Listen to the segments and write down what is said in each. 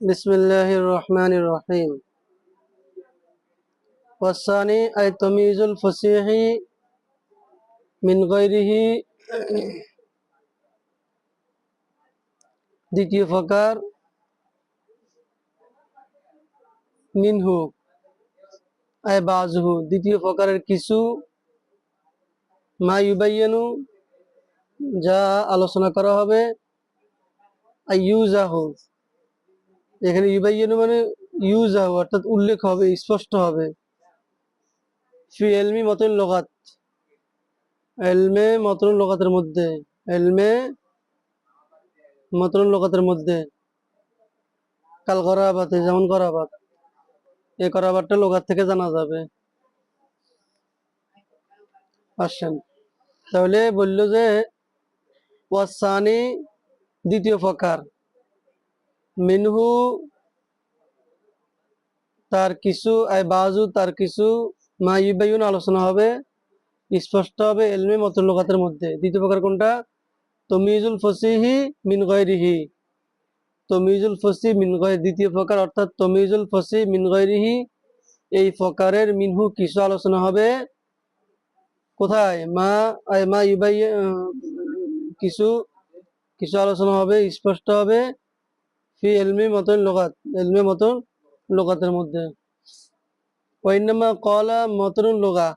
بسم الله الرحمن الرحيم والثاني أي تمييز الفصيح من غيره দ্বিতীয় প্রকার মিনহু আয় বাজহু দ্বিতীয় প্রকারের কিছু মা ইউবাইয়ানু যা আলোচনা করা হবে ইউজাহু এখানে ইউবাইয়ানু মানে ইউজাহু অর্থাৎ উল্লেখ হবে, স্পষ্ট হবে। ফি এলমি মতন লোকাত। এলমে মতন লোকাতের মধ্যে। এলমে মতন লোকাতের মধ্যে। কাল করাবাতে, যেমন করাবাত। এই করাবাতটা লোকাত থেকে জানা যাবে। আসছেন তাহলে বলল যে, ওয়াসানি দ্বিতীয় প্রকার। মিনহু তার কিছু, আই বাজু তার কিছু, মা ইউবাইন আলোচনা হবে, স্পষ্ট হবে এলমে মত লোকাতের মধ্যে। দ্বিতীয় প্রকার কোনটা? তমিজুল ফসিহি মিন গৈরিহি তমিজুল ফসি মিন দ্বিতীয় প্রকার অর্থাৎ তমিজুল ফসি মিন গৈরিহি এই প্রকারের মিনহু কিছু আলোচনা হবে। কোথায়? মা মা ইউবাই কিছু কিছু আলোচনা হবে, স্পষ্ট হবে ফি এলমি মতন লোকাত এলমে মতন লোকাতের মধ্যে। ওয়াইনামা কলা মতন লোকা।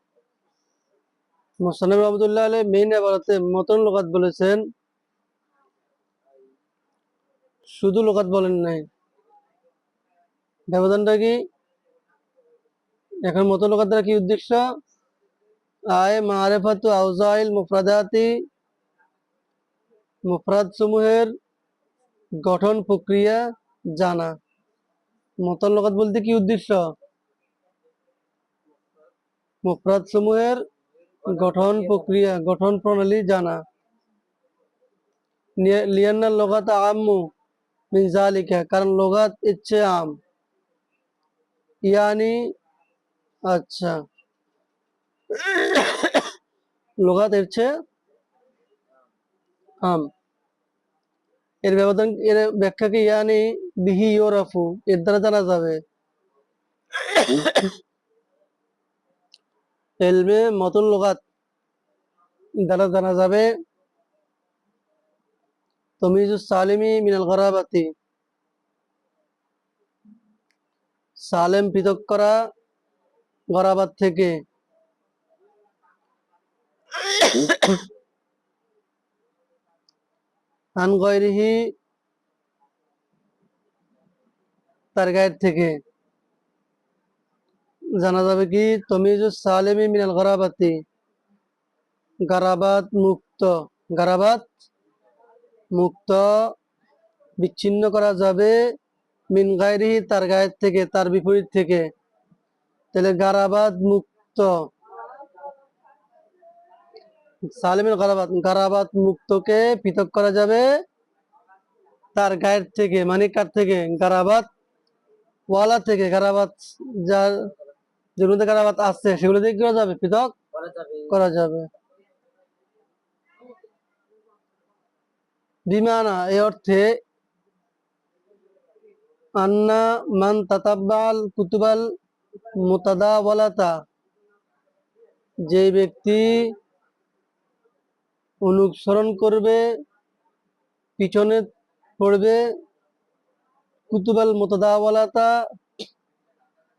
মোসানব রহমতুল্লাহ আলহ মেইন এবারতে মতন লোকাত বলেছেন, শুধু লোকাত বলেন নাই। ব্যবধানটা কি? এখন মতন লোকাত কি উদ্দেশ্য? আয় মারেফাতু আউজাইল মুফরাদাতি মুফরাদ সমূহের গঠন প্রক্রিয়া জানা। মতন লোকাত বলতে কি উদ্দেশ্য? মুফরাদ সমূহের গঠন প্রক্রিয়া, গঠন প্রণালী জানা। নিয়া- লিয়ান্না লোগাত আম্মু মিন জালিকা কারণ লোগাত ইচ্ছে আম। ইয়ানি আচ্ছা। লোগাত চেয়ে আম, এর ব্যবধান, এর ব্যাখ্যা কি ইয়ানি? বিহি ইয়োরাফু এর দ্বারা জানা যাবে। এলমে মতন লোগাত দ্বারা জানা যাবে, তমিজু সালিমি মিনাল গরাবাতি। সালেম পৃথক করা গরাবাত থেকে আন গয়রিহি তার গায়ের থেকে। জানা যাবে কি, তমিজু সালেমি মিনাল গরাবাতি। গারাবাত মুক্ত গারাবাত মুক্ত বিচ্ছিন্ন করা যাবে মিন গায়রিহি তার গায়ের থেকে, তার বিপরীত থেকে। তাহলে গারাবাত মুক্ত। সালেমের গারাবাত মুক্তকে পৃথক করা যাবে তার গায়ের থেকে মানে কার থেকে গারাবাত, ওয়ালা থেকে গারাবাত যার যেগুলোতে গারাবাত আছে সেগুলো দিয়ে কি করা যাবে, পৃথক করা যাবে। বিমানা এই অর্থে আন্না মান তাতাব্বাল কুতুবাল মুতাদাওয়ালাতা, যে ব্যক্তি অনুসরণ করবে, পিছনে পড়বে, কুতুবাল মুতাদাওয়ালাতা,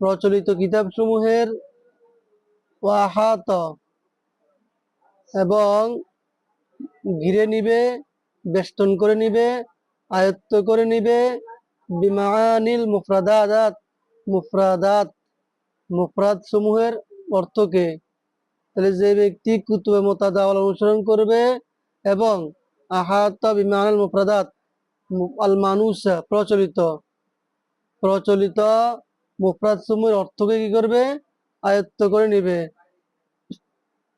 প্রচলিত কিতাব সমূহের ওয়াহাত, এবং ঘিরে নিবে, বেষ্টন করে নিবে, আয়ত্ত করে নিবে, বিমানিল মুফরাদাত মুফরাদাত মুফরাদ সমূহের অর্থকে। তাহলে যে ব্যক্তি কুতুবে মোতাদাওয়াল অনুসরণ করবে এবং আহাত মু- আল মানুষা প্রচলিত। প্রচলিত মুফরাদ সমূহের অর্থকে কি করবে? আয়ত্ত করে নিবে।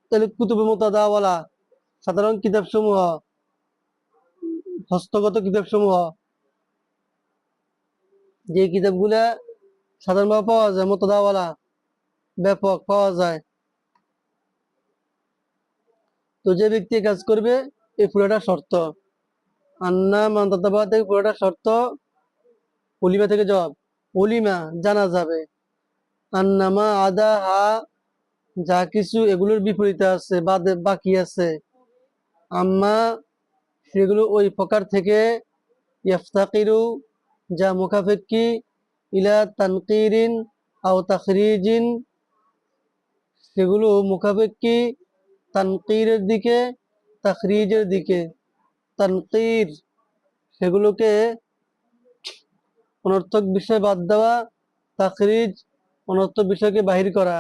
তাহলে কুতুবে মোতাদাওয়ালা সাধারণ কিতাব সমূহ হস্তগত কিতাব সমূহ যে কিতাবগুলা সাধারণভাবে পাওয়া যায়, মোতদাওয়ালা, ব্যাপক পাওয়া যায়। তো যে ব্যক্তি কাজ করবে, এই পুরোটা শর্ত। আন্না মান্তাতাবা থেকে পুরোটা শর্ত অলিমা থেকে জবাব। অলিমা জানা যাবে। আন্নামা আদা হা, যা কিছু এগুলোর বিপরীতে আছে, বাদে বাকি আছে। আম্মা, সেগুলো ওই প্রকার থেকে ইফতাকিরু যা মুখাফেক্কি ইলা তানকিরিন আও তাখরিজিন। সেগুলো মুখাফেক্কি তানকিরের দিকে তাখরিজের দিকে। তানকির সেগুলোকে অনর্থক বিষয় বাদ দেওয়া তাখরিজ অনর্থক বিষয়কে বাহির করা।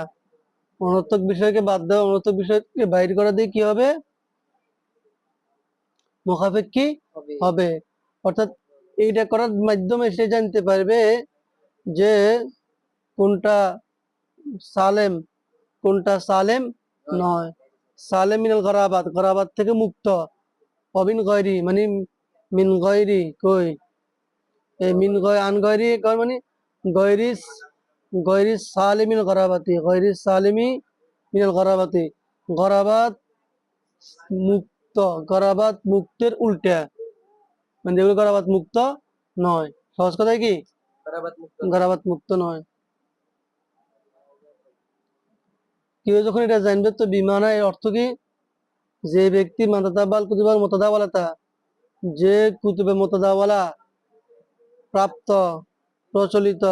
অনর্থক বিষয়কে বাদ দেওয়া অনর্থক বিষয়কে বাহির করা দিয়ে কি হবে? হবে। হবে। অর্থাৎ এইটা করার মাধ্যমে সে জানতে পারবে যে কোনটা সালেম কোনটা সালেম নয়। সালেম মিনাল গরাবাত গরাবাত থেকে মুক্ত। অবিন গয়রি মানে মিন গয়রি কই? এই মিন গয় আন গয়রি কয় মানে গয়রি গয়রি সালিমিন গরাবাতি গয়রি সালিমি মিনাল গরাবাতি গরাবাত মুক্ত গরাবাত মুক্তের উল্টা। মানে যেগুলো গরাবাত মুক্ত নয় সহজ কথায় কি? গরাবাত মুক্ত। নয় কেউ যখন এটা জানবে তো বিমানা এর অর্থ কি? যে ব্যক্তি মাতাদাবাল কুতুবার মতদাওয়ালাতা, যে কুতুবে মতদাওয়ালা প্রাপ্ত, প্রচলিত,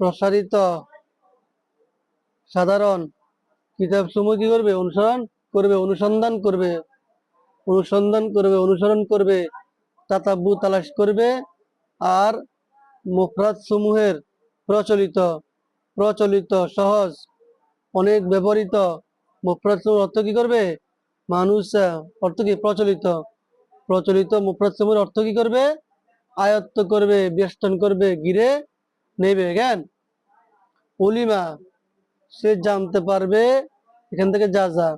প্রসারিত, সাধারণ কিতাব সমূহ কি করবে? অনুসরণ করবে, অনুসন্ধান করবে অনুসন্ধান করবে, অনুসরণ করবে, তাতাব্বু তালাশ করবে আর মুফরাদ সমূহের প্রচলিত প্রচলিত, সহজ অনেক ব্যবহৃত। মুফরাদ সমূহের অর্থ কি করবে? মানুষ অর্থ কি? প্রচলিত। প্রচলিত মুফরাদ সমূহের অর্থ কি করবে? আয়ত্ত করবে, বেষ্টন করবে গিরে নেবে, জ্ঞান। অলিমা সে জানতে পারবে এখান থেকে যা যা।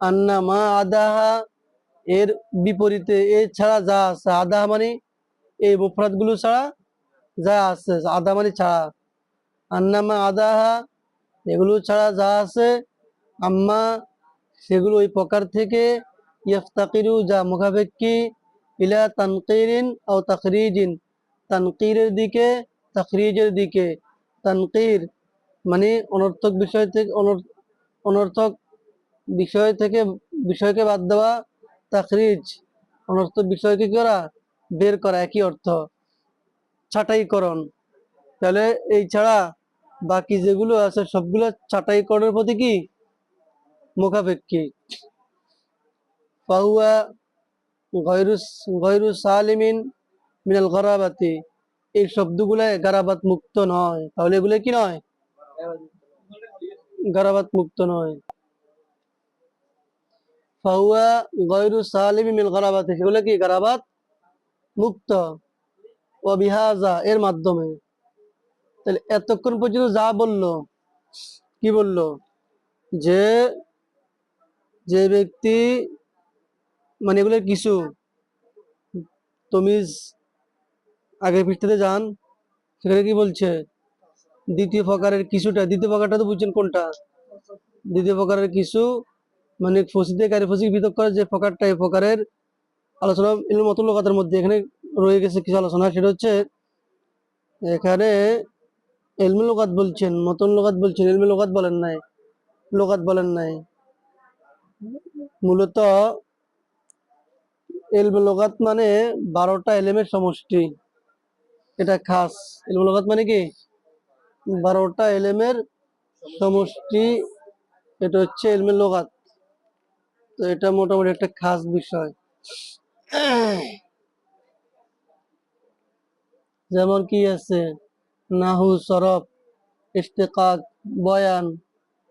আন্না মা আদাহা, এর বিপরীতে এ ছাড়া যা আছে। আদাহা মানে এই মুফরাদগুলো ছাড়া যা আছে। আদা মানে ছাড়া। আন্নামা আদাহা, এগুলো ছাড়া যা আছে, আম্মা, সেগুলো ওই প্রকার থেকে ইফতাকিরু যা মুখাপেক্ষি ইলা তানকিরিন ও তাকরিজিন তানকিরের দিকে, তাখরিজের দিকে। তানকির মানে অনর্থক বিষয় থেকে, অনর- অনর্থক বিষয় থেকে, বিষয়কে বাদ দেওয়া তাকরিজ অনর্থক বিষয়কে করা? বের করা, একই অর্থ। ছাঁটাইকরণ। তাহলে এই ছাড়া বাকি যেগুলো আছে সবগুলো ছাঁটাইকরণের প্রতি কি মুখাপেক্ষি? ফাহুয়া গয়রু গয়রু সালিমিন মিনাল গরাবাতি। এই শব্দগুলো গারাবাত মুক্ত নয়। তাহলে এগুলো কি নয়? গারাবাত মুক্ত নয়। ফাহুয়া গয়রু সালিমি মিল গরাবাতি। সেগুলো কি গারাবাত মুক্ত? ও বিহাজা, এর মাধ্যমে। তাহলে এতক্ষণ পর্যন্ত যা বলল, কি বলল? যে যে ব্যক্তি মানে এগুলোর কিছু, তমিজ আগের পৃষ্ঠাতে যান, সেখানে কি বলছে? দ্বিতীয় প্রকারের কিছুটা, দ্বিতীয় প্রকারটা তো বুঝছেন কোনটা? দ্বিতীয় প্রকারের কিছু মানে ফসিদে কারি ফসিক বিতক করার যে প্রকারটা, এই প্রকারের আলোচনা এর মতো লোকাতের মধ্যে এখানে রয়ে গেছে কিছু আলোচনা, সেটা হচ্ছে, এখানে এলমি লোকাত বলছেন, মতন লোকাত বলছেন, এলমি লোকাত বলেন নাই, লোকাত বলেন নাই। মূলত এলমে লোকাত মানে বারোটা এলেমের সমষ্টি। এটা খাস। এলমে লোকাত মানে কি? বারোটা এলেমের সমষ্টি, এটা হচ্ছে এলমে লোকাত। তো এটা মোটামুটি একটা খাস বিষয়। যেমন কি আছে? নাহু সরফ ইস্তেকাক বয়ান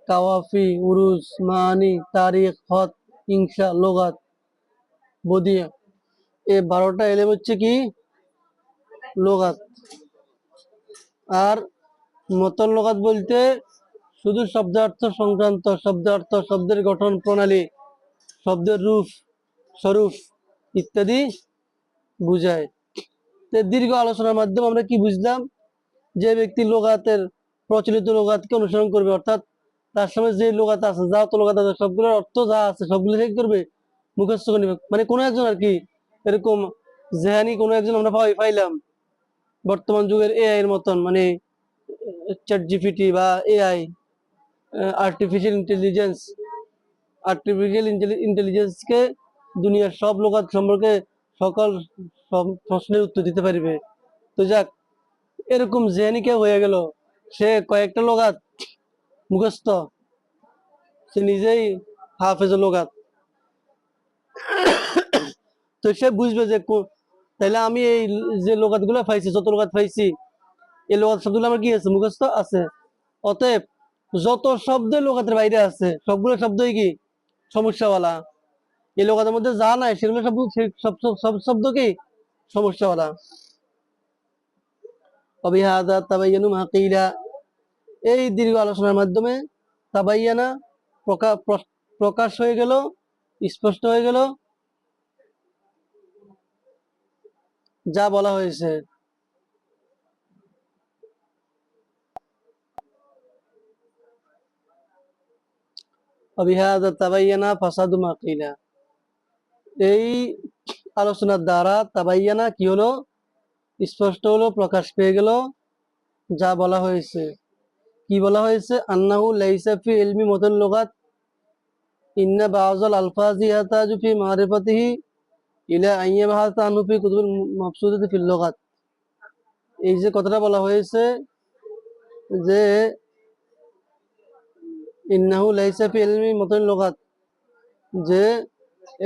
কাওয়াফি উরুজ মানি তারিখ হত ইনসা লোগাত, বদিয়া। এ বারোটা এলেম হচ্ছে কি? লোগাত। আর মতন লোগাত বলতে শুধু শব্দার্থ সংক্রান্ত, শব্দার্থ শব্দের গঠন প্রণালী, শব্দের রূপ, স্বরূপ ইত্যাদি বুঝায়। দীর্ঘ আলোচনার মাধ্যমে আমরা কি বুঝলাম? যে ব্যক্তি লোগাতের প্রচলিত লোগাতকে অনুসরণ করবে, অর্থাৎ তার সামনে যে লোগাত আছে, যা তো লোগাত আছে, সবগুলোর অর্থ যা আছে, সবগুলো সে করবে, মুখস্থ করে নিবে। মানে কোনো একজন আর কি এরকম জেহানি কোনো একজন আমরা পাই পাইলাম। বর্তমান যুগের এআই এর মতন মানে চ্যাট জিপিটি বা এআই আর্টিফিশিয়াল ইন্টেলিজেন্স আর্টিফিশিয়াল ইন্টেলিজেন্সকে দুনিয়ার সব লোক সম্পর্কে সকল প্রশ্নের উত্তর দিতে পারবে। তো যাক এরকম জেহানি কেউ হয়ে গেল। সে কয়েকটা লোকাত মুখস্থ। সে নিজেই হাফেজ লোকাত। তো সে বুঝবে যে তাহলে আমি এই যে লোকাতগুলো পাইছি, যত লোকাত পাইছি, এই লোকাত শব্দগুলো আমার কি আছে? মুখস্থ আছে। অতএব যত শব্দ লোকাতের বাইরে আছে, সবগুলো শব্দই কি? সমস্যাওয়ালা। এই লোকাতের মধ্যে যা নাই, সেগুলো সব- সব শব্দ কি? সমস্যাওয়ালা। এই দীর্ঘ আলোচনার মাধ্যমে তাবাইয়ানা প্রকাশ হয়ে গেল, স্পষ্ট হয়ে গেল। যা বলা হয়েছে। তাবাইয়ানা এই আলোচনার দ্বারা তাবাইয়ানা কি হলো? স্পষ্ট হলো, প্রকাশ পেয়ে গেল, যা বলা হয়েছে। কি বলা হয়েছে? আন্নাহু লাইসা ফি ইলমি মতন লুগাত। ইন্না বাউজাল আলফাজি ইয়াতাজু ফি মারিফাতিহি ইলা আইয়া বাহাতা আনহু ফি কুতুবুল মাবসুদাতি ফিল লুগাত। এই যে কথাটা বলা হয়েছে যে, ইন্নাহু লাইসা ফি ইলমি মতন লুগাত, যে,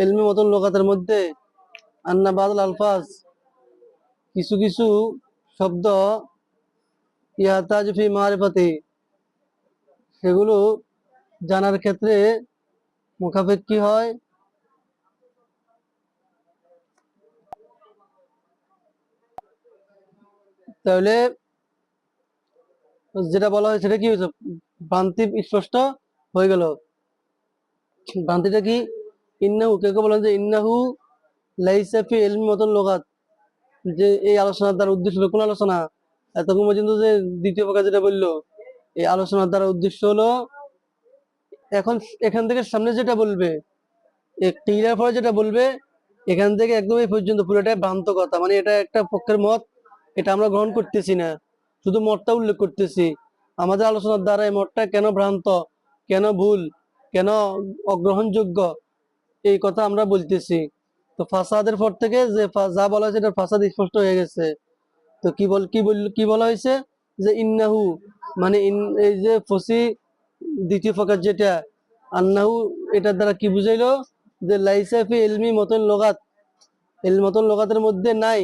ইলমি মতন লুগাতের মধ্যে আন্না বাউজাল আলফাজ কিছু কিছু শব্দ ইয়াতাজ ফি সেগুলো জানার ক্ষেত্রে মুখাপেক্ষি হয়। তাহলে যেটা বলা হয়েছে সেটা কি হয়েছে? ভ্রান্তি স্পষ্ট হয়ে গেল। ভ্রান্তিটা কি? ইন্নাহু কে কে বলেন যে ইন্নাহু লাইসা ফি ইলমি মতন লোগাত যে এই আলোচনার দ্বারা উদ্দেশ্য হলো কোন আলোচনা? এতক্ষণ পর্যন্ত যে দ্বিতীয় প্রকার যেটা বলল, এই আলোচনার দ্বারা উদ্দেশ্য হলো, এখন এখান থেকে সামনে যেটা বলবে ক্লিয়ার পরে যেটা বলবে, এখান থেকে একদম এই পর্যন্ত পুরোটাই ভ্রান্ত কথা। মানে এটা একটা পক্ষের মত, এটা আমরা গ্রহণ করতেছি না। শুধু মতটা উল্লেখ করতেছি। আমাদের আলোচনার দ্বারা এই মতটা কেন ভ্রান্ত, কেন ভুল, কেন অগ্রহণযোগ্য, এই কথা আমরা বলতেছি। তো ফাসাদের পর থেকে যে যা বলা হয়েছে এটা ফাসাদ স্পষ্ট হয়ে গেছে। তো কি বল কি বল, কি বলা হয়েছে? যে ইন্নাহু মানে এই যে ফসি দ্বিতীয় প্রকার যেটা, আন্নাহু এটার দ্বারা কি বুঝাইলো? যে লাইসাফি এলমি মতন লোগাত এল মতন লোগাতের মধ্যে নাই।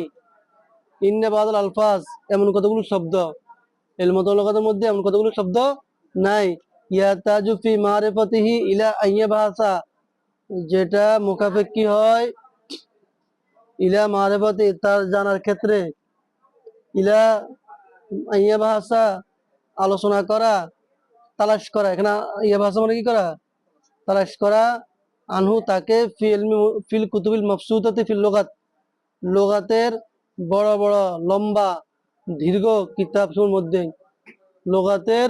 ইন্না বাদল আলফাজ, এমন কতগুলো শব্দ। এল মতন লোগাতের মধ্যে এমন কতগুলো শব্দ নাই। ইয়া তাজুফি মারেফতিহি ইলা আইয়া ভাষা যেটা মুখাপেক্ষি হয় ইলা মারেফতি তার জানার ক্ষেত্রে, ইলা ইয়া ভাষা আলোচনা করা, তালাশ করা। এখানে ইয়া ভাষা মানে কি করা? তালাশ করা, আনহু তাকে ফিল ফিল কুতুবিল মফসুদাতে ফিল লোগাত। লোগাতের বড় বড় লম্বা দীর্ঘ কিতাবসমূহের মধ্যে, লোগাতের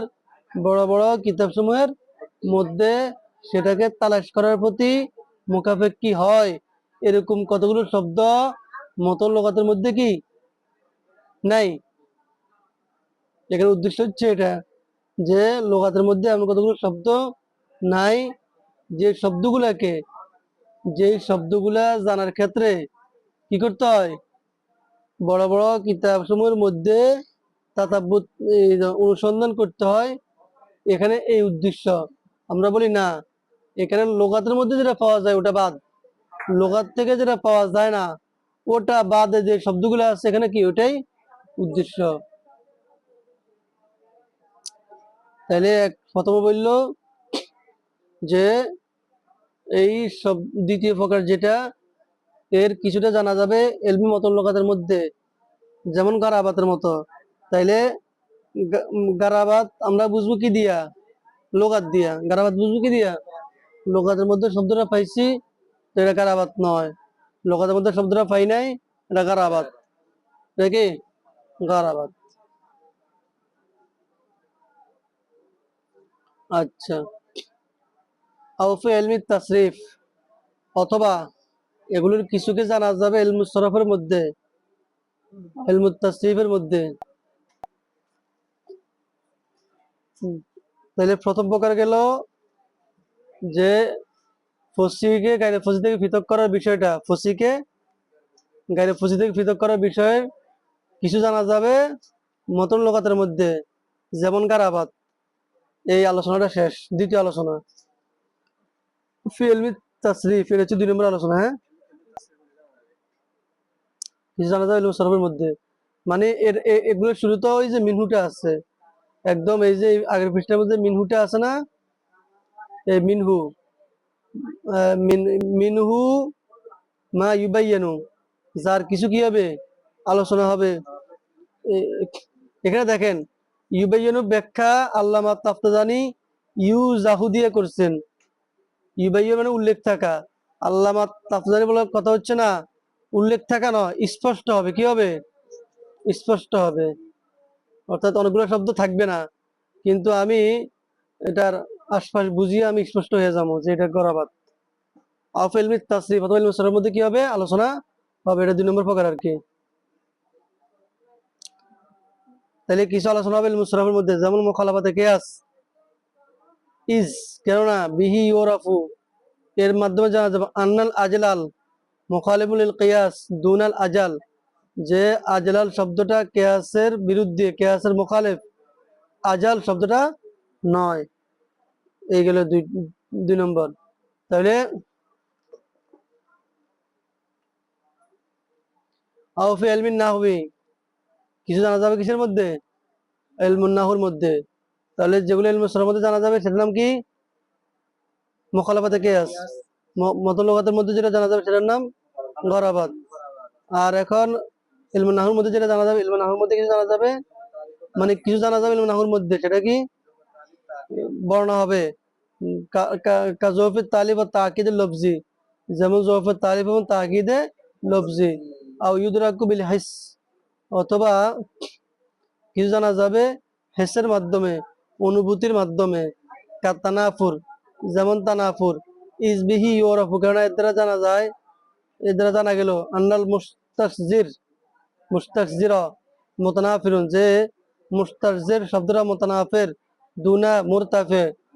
বড় বড় কিতাবসমূহের মধ্যে সেটাকে তালাশ করার প্রতি মুখাপেক্ষি হয়। এরকম কতগুলো শব্দ মতন লোগাতের মধ্যে কি? নাই। এখানে উদ্দেশ্য হচ্ছে এটা যে লোগাতের মধ্যে এমন কতগুলো শব্দ নাই যে শব্দগুলাকে, যে শব্দগুলা জানার ক্ষেত্রে কি করতে হয়? বড় বড় কিতাব সমূহের মধ্যে যে অনুসন্ধান করতে হয় এখানে এই উদ্দেশ্য। আমরা বলি না, এখানে লোকাতের মধ্যে যেটা পাওয়া যায় ওটা বাদ। লোকাত থেকে যেটা পাওয়া যায় না, ওটা বাদে যে শব্দগুলো আছে, এখানে কি ওটাই উদ্দেশ্য? তাহলে এক- প্রথমে বলল যে, এই সব দ্বিতীয় প্রকার যেটা, এর কিছুটা জানা যাবে এলমি মতন লোকাতের মধ্যে, যেমন গারাবাতের মতো। তাইলে গারাবাত আমরা বুঝব কি দিয়া? লোকাত দিয়া। গারাবাত বুঝব কি দিয়া? লোকাতের মধ্যে শব্দটা পাইছি তো এটা গারাবাত নয়। লোকাতের মধ্যে শব্দটা পাই নাই, এটা গারাবাত এটা কি? গারাবাত আচ্ছা। আউফি এলমি তাসরিফ, অথবা এগুলোর কিছুকে জানা যাবে এলমুসরফের মধ্যে? এলমুত্তাসরিফের মধ্যে। তাহলে প্রথম প্রকার গেল যে ফসিকে, গাইরে ফসি থেকে পৃথক করার বিষয়টা, ফসিকে, গাইরে ফসি থেকে পৃথক করার বিষয়ে কিছু জানা যাবে মতন লোকাতের মধ্যে, যেমন গারাবাদ এই আলোচনাটা শেষ, দ্বিতীয় আলোচনা। ফিল্মি তাসরিফ, এটা হচ্ছে দুই নম্বর আলোচনা হ্যাঁ? কিছু জানা যাবে সরফের মধ্যে। মানে এর, এ- এগুলোর শুরুতে ওই যে মিনহুটা আছে, একদম এই যে আগের পৃষ্ঠার মধ্যে মিনহুটা আছে না? এই মিনহু। মিন- মিনহু মা ইউবাইয়ানু। যার কিছু কি হবে? আলোচনা হবে। এখানে দেখেন, ইউবাইয়ানু ব্যাখ্যা আল্লামা তাফতাজানি ইউ জাহু দিয়ে করছেন। ইউবাইয়া মানে উল্লেখ থাকা। আল্লামা তাফতাজানি বলার কথা হচ্ছে না, উল্লেখ থাকা নয়, স্পষ্ট হবে। কি হবে? স্পষ্ট হবে। অর্থাৎ অনেকগুলো শব্দ থাকবে না। কিন্তু আমি এটার আশপাশ বুঝিয়ে আমি স্পষ্ট হয়ে যাব যে এটা গরাবাদ আফ এলমি তাসরিফ অথবা ইলমি সরফের মধ্যে কি হবে? আলোচনা হবে, এটা দুই নম্বর প্রকার আর কি তাহলে কিছু আলোচনা হবে ইলমি সরফের মধ্যে, যেমন মোখালাফাতে কেয়াস, ইজ, কেননা বিহি ইউরাফু, এর মাধ্যমে জানা যাবে আন্নাল আজলাল, মোখালিবুল কিয়াস, দুনাল আজাল, যে আজলাল শব্দটা কেয়াসের বিরুদ্ধে, কেয়াসের মোখালেফ আজাল শব্দটা নয়। এই গেল দুই দুই নম্বর। তাহলে আউফি এলমিন নাহবি কিছু জানা যাবে কিসের মধ্যে? এলমুন নাহুর মধ্যে। তাহলে যেগুলো এলমুন সরের মধ্যে জানা যাবে, সেটার নাম কি? মোখালাফাতে কেয়াস। মতলগাতের মধ্যে যেটা জানা যাবে, সেটার নাম গরাবাদ আর এখন ইলমুন নাহুর মধ্যে যেটা জানা যাবে ইলমুন নাহুর মধ্যে কিছু জানা যাবে? মানে কিছু জানা যাবে ইলমুন নাহুর মধ্যে, সেটা কি? বর্ণ হবে। জফের তালিব ও তাকিদে লফজি যেমন জফের তালিব এবং তাকিদে লফজি আও হাইস অথবা কিছু জানা যাবে হেসের মাধ্যমে অনুভূতির মাধ্যমে কা তানাফুর যেমন তানাফুর ইসবিহি ইউরাফু কারণ এর দ্বারা জানা যায় এর দ্বারা জানা গেল আন্নাল মুস্তাকজির মুস্তাকজির মোতানাফিরুন যে মুস্তাকজির শব্দটা মোতানাফের দুনা মুরতাফে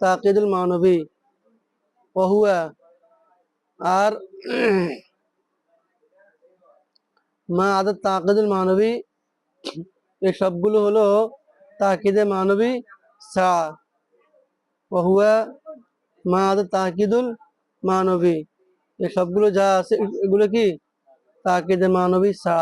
তাকিদুল মানবী। ওহুয়া আর মা আদাত তাকিদুল মানবী। এই সবগুলো হলো তাকিদে মানবী সা। ওহুয়া মা আদাত তাকিদুল মানবী। এই সবগুলো যা আছে, এগুলো কি? তাকিদে মানবী সা।